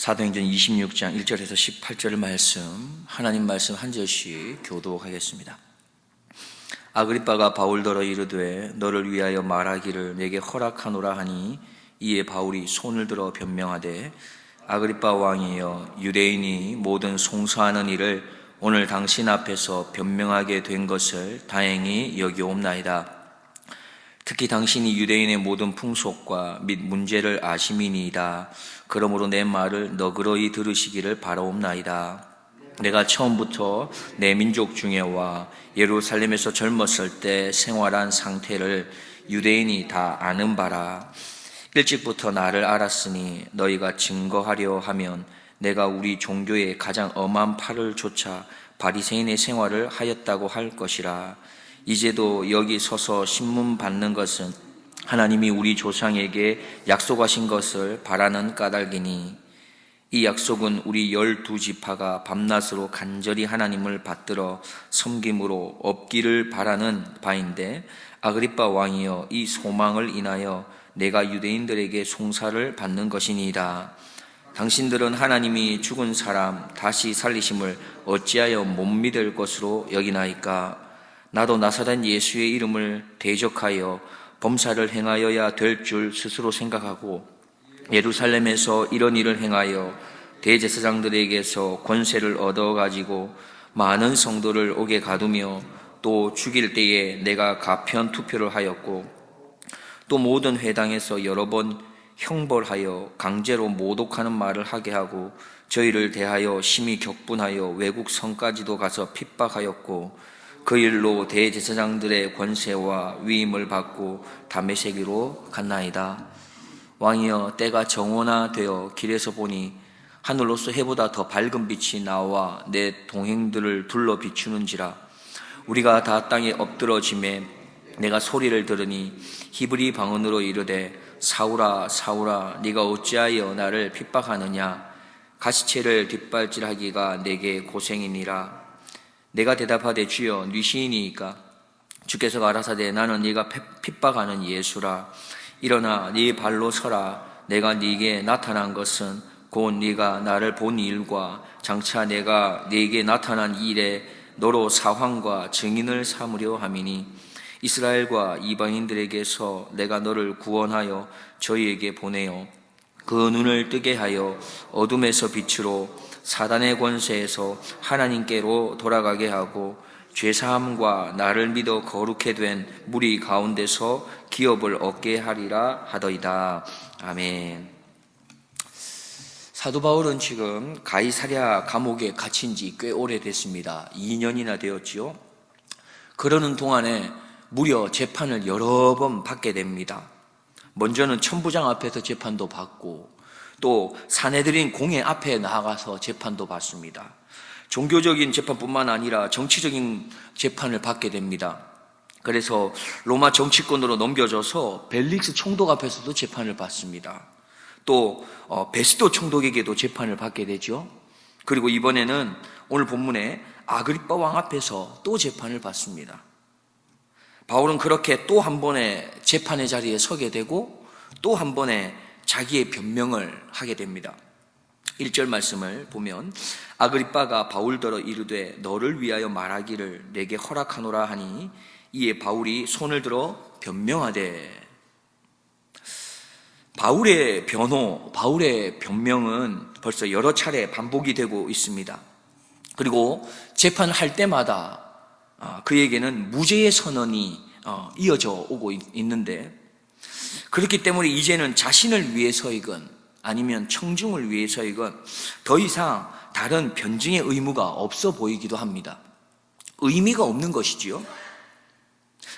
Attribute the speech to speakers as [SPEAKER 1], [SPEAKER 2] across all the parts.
[SPEAKER 1] 사도행전 26장 1절에서 18절 말씀 하나님 말씀 한 절씩 교도하겠습니다. 아그리빠가 바울더러 이르되 너를 위하여 말하기를 내게 허락하노라 하니 이에 바울이 손을 들어 변명하되 아그리빠 왕이여 유대인이 모든 송사하는 일을 오늘 당신 앞에서 변명하게 된 것을 다행히 여기옵나이다. 특히 당신이 유대인의 모든 풍속과 및 문제를 아심이니이다. 그러므로 내 말을 너그러이 들으시기를 바라옵나이다. 내가 처음부터 내 민족 중에와 예루살렘에서 젊었을 때 생활한 상태를 유대인이 다 아는 바라. 일찍부터 나를 알았으니 너희가 증거하려 하면 내가 우리 종교의 가장 엄한 팔을 조차 바리새인의 생활을 하였다고 할 것이라. 이제도 여기 서서 신문 받는 것은 하나님이 우리 조상에게 약속하신 것을 바라는 까닭이니 이 약속은 우리 열두 지파가 밤낮으로 간절히 하나님을 받들어 섬김으로 없기를 바라는 바인데 아그리빠 왕이여 이 소망을 인하여 내가 유대인들에게 송사를 받는 것이니이다. 당신들은 하나님이 죽은 사람 다시 살리심을 어찌하여 못 믿을 것으로 여기나이까? 나도 나사렛 예수의 이름을 대적하여 범사를 행하여야 될 줄 스스로 생각하고 예루살렘에서 이런 일을 행하여 대제사장들에게서 권세를 얻어가지고 많은 성도를 오게 가두며 또 죽일 때에 내가 가편 투표를 하였고 또 모든 회당에서 여러 번 형벌하여 강제로 모독하는 말을 하게 하고 저희를 대하여 심히 격분하여 외국 성까지도 가서 핍박하였고 그 일로 대제사장들의 권세와 위임을 받고 담메세기로 갔나이다. 왕이여 때가 정원화되어 길에서 보니 하늘로서 해보다 더 밝은 빛이 나와 내 동행들을 둘러 비추는지라. 우리가 다 땅에 엎드러짐에 내가 소리를 들으니 히브리 방언으로 이르되 사울아 사울아 네가 어찌하여 나를 핍박하느냐? 가시채를 뒷발질하기가 내게 고생이니라 내가 대답하되 주여 네 시인이니까 주께서 가라사대 나는 네가 핍박하는 예수라. 일어나 네 발로 서라. 내가 네게 나타난 것은 곧 네가 나를 본 일과 장차 내가 네게 나타난 일에 너로 사황과 증인을 삼으려 함이니 이스라엘과 이방인들에게서 내가 너를 구원하여 저희에게 보내어 그 눈을 뜨게 하여 어둠에서 빛으로 사단의 권세에서 하나님께로 돌아가게 하고 죄사함과 나를 믿어 거룩해 된 무리 가운데서 기업을 얻게 하리라 하더이다. 아멘. 사도 바울은 지금 가이사랴 감옥에 갇힌 지 꽤 오래됐습니다. 2년이나 되었지요. 그러는 동안에 무려 재판을 여러 번 받게 됩니다. 먼저는 천부장 앞에서 재판도 받고 또 사내들인 공회 앞에 나가서 재판도 받습니다. 종교적인 재판뿐만 아니라 정치적인 재판을 받게 됩니다. 그래서 로마 정치권으로 넘겨져서 벨릭스 총독 앞에서도 재판을 받습니다. 또 어, 베스도 총독에게도 재판을 받게 되죠. 그리고 이번에는 오늘 본문에 아그리빠 왕 앞에서 또 재판을 받습니다. 바울은 그렇게 또 한 번의 재판의 자리에 서게 되고 또 한 번의 자기의 변명을 하게 됩니다. 1절 말씀을 보면 아그리빠가 바울더러 이르되 너를 위하여 말하기를 내게 허락하노라 하니 이에 바울이 손을 들어 변명하되 바울의 변호, 바울의 변명은 벌써 여러 차례 반복이 되고 있습니다. 그리고 재판을 할 때마다 아, 그에게는 무죄의 선언이 어, 이어져 오고 있는데 그렇기 때문에 이제는 자신을 위해서이건 아니면 청중을 위해서이건 더 이상 다른 변증의 의무가 없어 보이기도 합니다. 의미가 없는 것이지요.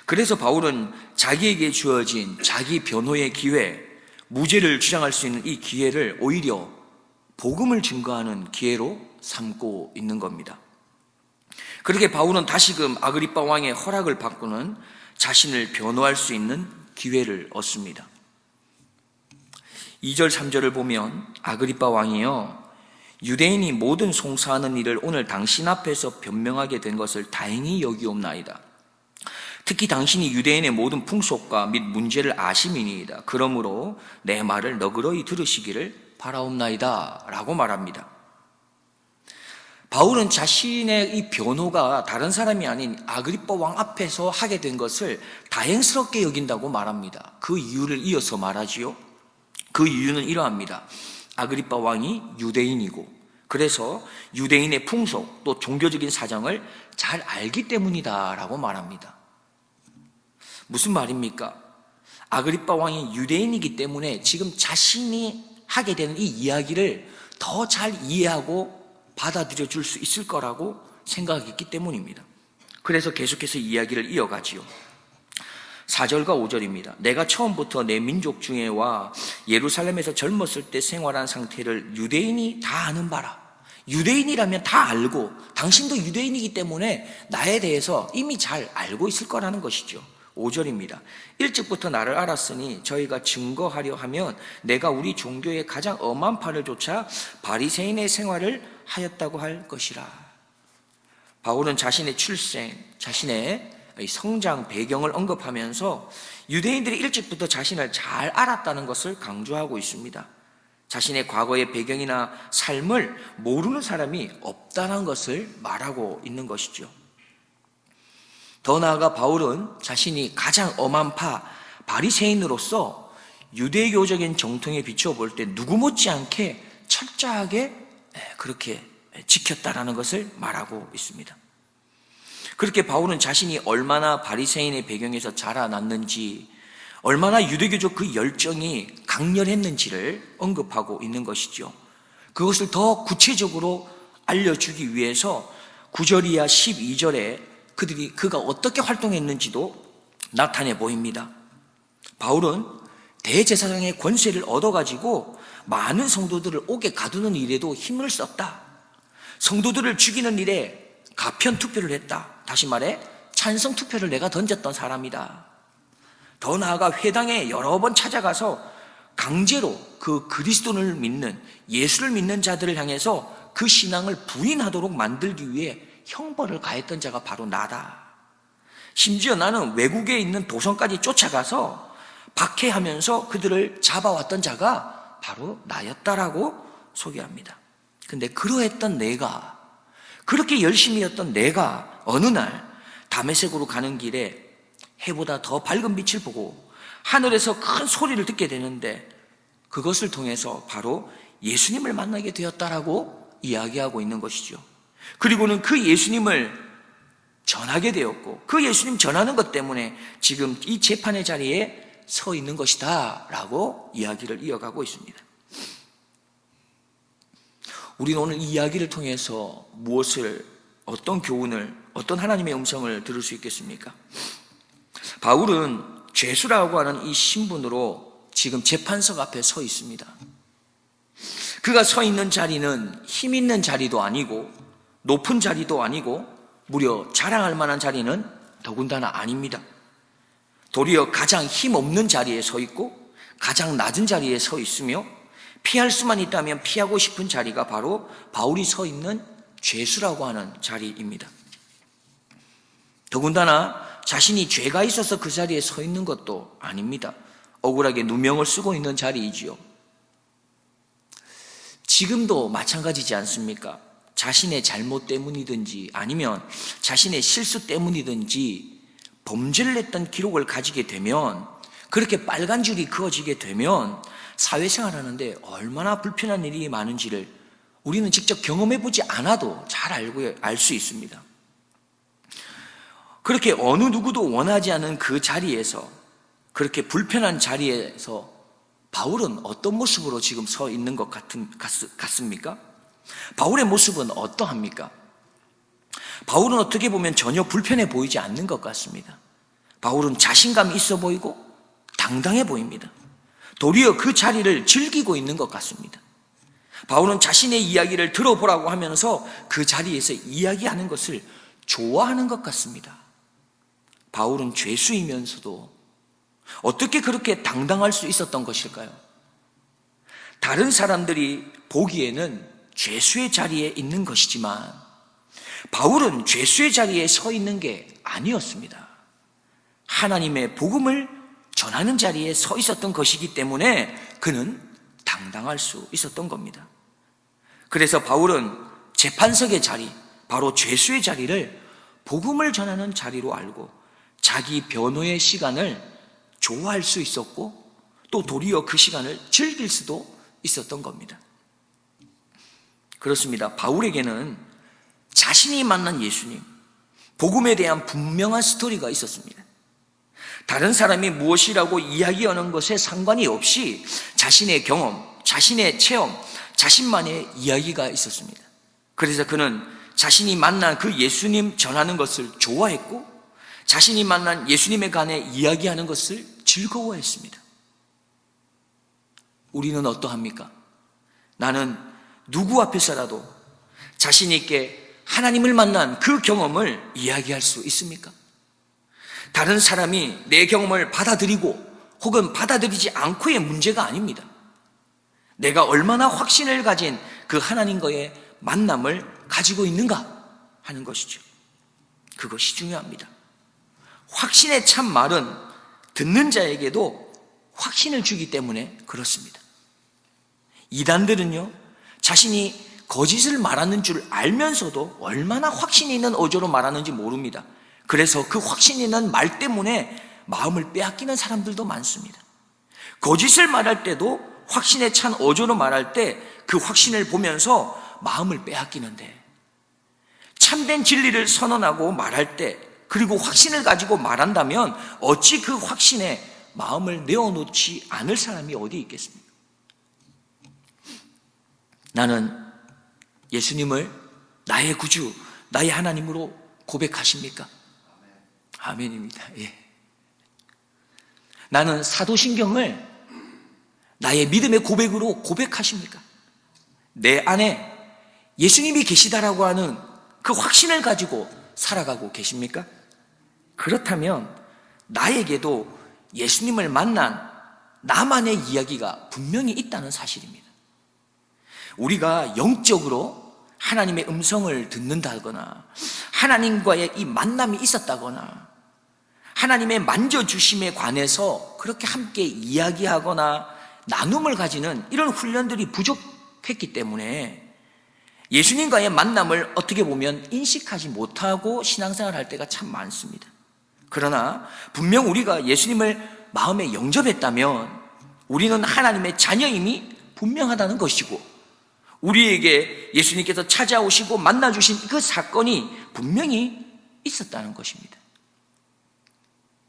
[SPEAKER 1] 그래서 바울은 자기에게 주어진 자기 변호의 기회, 무죄를 주장할 수 있는 이 기회를 오히려 복음을 증거하는 기회로 삼고 있는 겁니다. 그렇게 바울은 다시금 아그리빠 왕의 허락을 받고는 자신을 변호할 수 있는 기회를 얻습니다. 2절, 3절을 보면 아그리빠 왕이요. 유대인이 모든 송사하는 일을 오늘 당신 앞에서 변명하게 된 것을 다행히 여기옵나이다. 특히 당신이 유대인의 모든 풍속과 및 문제를 아심이니이다. 그러므로 내 말을 너그러이 들으시기를 바라옵나이다 라고 말합니다. 바울은 자신의 이 변호가 다른 사람이 아닌 아그리빠 왕 앞에서 하게 된 것을 다행스럽게 여긴다고 말합니다. 그 이유를 이어서 말하지요. 그 이유는 이러합니다. 아그리빠 왕이 유대인이고 그래서 유대인의 풍속 또 종교적인 사정을 잘 알기 때문이다라고 말합니다. 무슨 말입니까? 아그리빠 왕이 유대인이기 때문에 지금 자신이 하게 되는 이 이야기를 더 잘 이해하고 받아들여 줄 수 있을 거라고 생각했기 때문입니다. 그래서 계속해서 이야기를 이어가지요. 4절과 5절입니다. 내가 처음부터 내 민족 중에와 예루살렘에서 젊었을 때 생활한 상태를 유대인이 다 아는 바라. 유대인이라면 다 알고 당신도 유대인이기 때문에 나에 대해서 이미 잘 알고 있을 거라는 것이죠. 5절입니다. 일찍부터 나를 알았으니 저희가 증거하려 하면 내가 우리 종교의 가장 엄한 팔을 조차 바리새인의 생활을 하였다고 할 것이라. 바울은 자신의 출생, 자신의 성장 배경을 언급하면서 유대인들이 일찍부터 자신을 잘 알았다는 것을 강조하고 있습니다. 자신의 과거의 배경이나 삶을 모르는 사람이 없다는 것을 말하고 있는 것이죠. 더 나아가 바울은 자신이 가장 엄한 파 바리새인으로서 유대교적인 정통에 비추어 볼 때 누구 못지않게 철저하게 그렇게 지켰다라는 것을 말하고 있습니다. 그렇게 바울은 자신이 얼마나 바리새인의 배경에서 자라났는지 얼마나 유대교적 그 열정이 강렬했는지를 언급하고 있는 것이죠. 그것을 더 구체적으로 알려주기 위해서 9절 이하 12절에 그들이 그가 어떻게 활동했는지도 나타내 보입니다. 바울은 대제사장의 권세를 얻어가지고 많은 성도들을 옥에 가두는 일에도 힘을 썼다. 성도들을 죽이는 일에 가편 투표를 했다. 다시 말해 찬성 투표를 내가 던졌던 사람이다. 더 나아가 회당에 여러 번 찾아가서 강제로 그 그리스도를 믿는 예수를 믿는 자들을 향해서 그 신앙을 부인하도록 만들기 위해 형벌을 가했던 자가 바로 나다. 심지어 나는 외국에 있는 도성까지 쫓아가서 박해하면서 그들을 잡아왔던 자가 바로 나였다라고 소개합니다. 근데 그러했던 내가 그렇게 열심히 했던 내가 어느 날 담에색으로 가는 길에 해보다 더 밝은 빛을 보고 하늘에서 큰 소리를 듣게 되는데 그것을 통해서 바로 예수님을 만나게 되었다라고 이야기하고 있는 것이죠. 그리고는 그 예수님을 전하게 되었고 그 예수님 전하는 것 때문에 지금 이 재판의 자리에 서 있는 것이다 라고 이야기를 이어가고 있습니다. 우리는 오늘 이 이야기를 통해서 무엇을 어떤 교훈을 어떤 하나님의 음성을 들을 수 있겠습니까? 바울은 죄수라고 하는 이 신분으로 지금 재판석 앞에 서 있습니다. 그가 서 있는 자리는 힘 있는 자리도 아니고 높은 자리도 아니고 무려 자랑할 만한 자리는 더군다나 아닙니다. 도리어 가장 힘 없는 자리에 서 있고 가장 낮은 자리에 서 있으며 피할 수만 있다면 피하고 싶은 자리가 바로 바울이 서 있는 죄수라고 하는 자리입니다. 더군다나 자신이 죄가 있어서 그 자리에 서 있는 것도 아닙니다. 억울하게 누명을 쓰고 있는 자리이지요. 지금도 마찬가지지 않습니까? 자신의 잘못 때문이든지 아니면 자신의 실수 때문이든지 범죄를 했던 기록을 가지게 되면 그렇게 빨간 줄이 그어지게 되면 사회생활 하는데 얼마나 불편한 일이 많은지를 우리는 직접 경험해 보지 않아도 잘 알고 알 수 있습니다. 그렇게 어느 누구도 원하지 않은 그 자리에서 그렇게 불편한 자리에서 바울은 어떤 모습으로 지금 서 있는 것 같은, 같, 같습니까? 바울의 모습은 어떠합니까? 바울은 어떻게 보면 전혀 불편해 보이지 않는 것 같습니다. 바울은 자신감이 있어 보이고 당당해 보입니다. 도리어 그 자리를 즐기고 있는 것 같습니다. 바울은 자신의 이야기를 들어보라고 하면서 그 자리에서 이야기하는 것을 좋아하는 것 같습니다. 바울은 죄수이면서도 어떻게 그렇게 당당할 수 있었던 것일까요? 다른 사람들이 보기에는 죄수의 자리에 있는 것이지만 바울은 죄수의 자리에 서 있는 게 아니었습니다. 하나님의 복음을 전하는 자리에 서 있었던 것이기 때문에 그는 감당할 수 있었던 겁니다. 그래서 바울은 재판석의 자리, 바로 죄수의 자리를 복음을 전하는 자리로 알고 자기 변호의 시간을 좋아할 수 있었고 또 도리어 그 시간을 즐길 수도 있었던 겁니다. 그렇습니다. 바울에게는 자신이 만난 예수님, 복음에 대한 분명한 스토리가 있었습니다. 다른 사람이 무엇이라고 이야기하는 것에 상관이 없이 자신의 경험, 자신의 체험, 자신만의 이야기가 있었습니다. 그래서 그는 자신이 만난 그 예수님 전하는 것을 좋아했고 자신이 만난 예수님에 관해 이야기하는 것을 즐거워했습니다. 우리는 어떠합니까? 나는 누구 앞에서라도 자신 있게 하나님을 만난 그 경험을 이야기할 수 있습니까? 다른 사람이 내 경험을 받아들이고 혹은 받아들이지 않고의 문제가 아닙니다. 내가 얼마나 확신을 가진 그 하나님과의 만남을 가지고 있는가 하는 것이죠. 그것이 중요합니다. 확신의 참 말은 듣는 자에게도 확신을 주기 때문에 그렇습니다. 이단들은요, 자신이 거짓을 말하는 줄 알면서도 얼마나 확신이 있는 어조로 말하는지 모릅니다. 그래서 그 확신 있는 말 때문에 마음을 빼앗기는 사람들도 많습니다. 거짓을 말할 때도 확신에 찬 어조로 말할 때 그 확신을 보면서 마음을 빼앗기는데 참된 진리를 선언하고 말할 때 그리고 확신을 가지고 말한다면 어찌 그 확신에 마음을 내어놓지 않을 사람이 어디 있겠습니까? 나는 예수님을 나의 구주, 나의 하나님으로 고백하십니까? 아멘입니다. 예. 나는 사도신경을 나의 믿음의 고백으로 고백하십니까? 내 안에 예수님이 계시다라고 하는 그 확신을 가지고 살아가고 계십니까? 그렇다면 나에게도 예수님을 만난 나만의 이야기가 분명히 있다는 사실입니다. 우리가 영적으로 하나님의 음성을 듣는다거나 하나님과의 이 만남이 있었다거나 하나님의 만져주심에 관해서 그렇게 함께 이야기하거나 나눔을 가지는 이런 훈련들이 부족했기 때문에 예수님과의 만남을 어떻게 보면 인식하지 못하고 신앙생활 할 때가 참 많습니다. 그러나 분명 우리가 예수님을 마음에 영접했다면 우리는 하나님의 자녀임이 분명하다는 것이고 우리에게 예수님께서 찾아오시고 만나주신 그 사건이 분명히 있었다는 것입니다.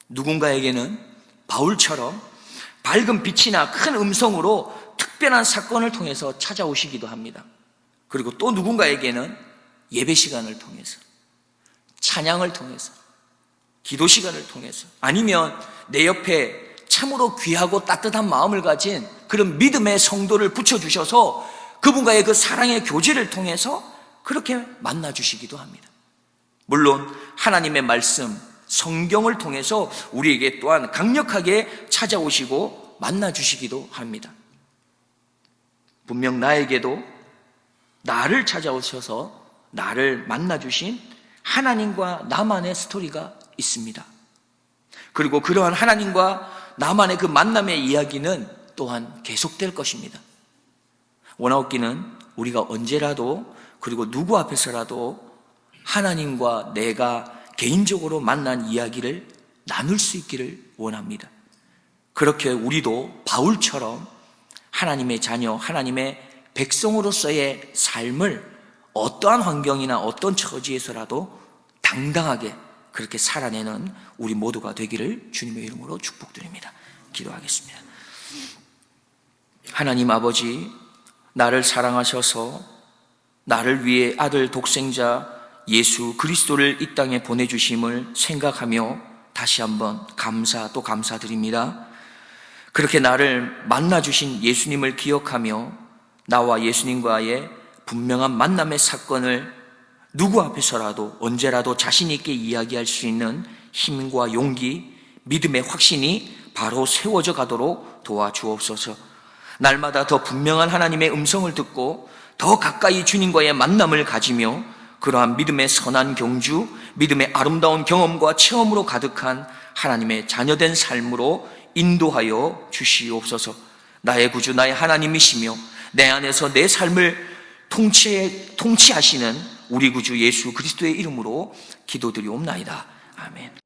[SPEAKER 1] 누군가에게는 바울처럼 밝은 빛이나 큰 음성으로 특별한 사건을 통해서 찾아오시기도 합니다. 그리고 또 누군가에게는 예배 시간을 통해서, 찬양을 통해서, 기도 시간을 통해서, 아니면 내 옆에 참으로 귀하고 따뜻한 마음을 가진 그런 믿음의 성도를 붙여주셔서 그분과의 그 사랑의 교제를 통해서 그렇게 만나 주시기도 합니다. 물론 하나님의 말씀, 성경을 통해서 우리에게 또한 강력하게 찾아오시고 만나 주시기도 합니다. 분명 나에게도 나를 찾아오셔서 나를 만나 주신 하나님과 나만의 스토리가 있습니다. 그리고 그러한 하나님과 나만의 그 만남의 이야기는 또한 계속될 것입니다. 원하옵기는 우리가 언제라도 그리고 누구 앞에서라도 하나님과 내가 개인적으로 만난 이야기를 나눌 수 있기를 원합니다. 그렇게 우리도 바울처럼 하나님의 자녀, 하나님의 백성으로서의 삶을 어떠한 환경이나 어떤 처지에서라도 당당하게 그렇게 살아내는 우리 모두가 되기를 주님의 이름으로 축복드립니다. 기도하겠습니다. 하나님 아버지, 나를 사랑하셔서 나를 위해 아들 독생자 예수 그리스도를 이 땅에 보내주심을 생각하며 다시 한번 감사 또 감사드립니다. 그렇게 나를 만나주신 예수님을 기억하며 나와 예수님과의 분명한 만남의 사건을 누구 앞에서라도 언제라도 자신있게 이야기할 수 있는 힘과 용기, 믿음의 확신이 바로 세워져 가도록 도와주옵소서. 날마다 더 분명한 하나님의 음성을 듣고 더 가까이 주님과의 만남을 가지며 그러한 믿음의 선한 경주, 믿음의 아름다운 경험과 체험으로 가득한 하나님의 자녀된 삶으로 인도하여 주시옵소서. 나의 구주, 나의 하나님이시며 내 안에서 내 삶을 통치, 통치하시는 우리 구주 예수 그리스도의 이름으로 기도드리옵나이다. 아멘.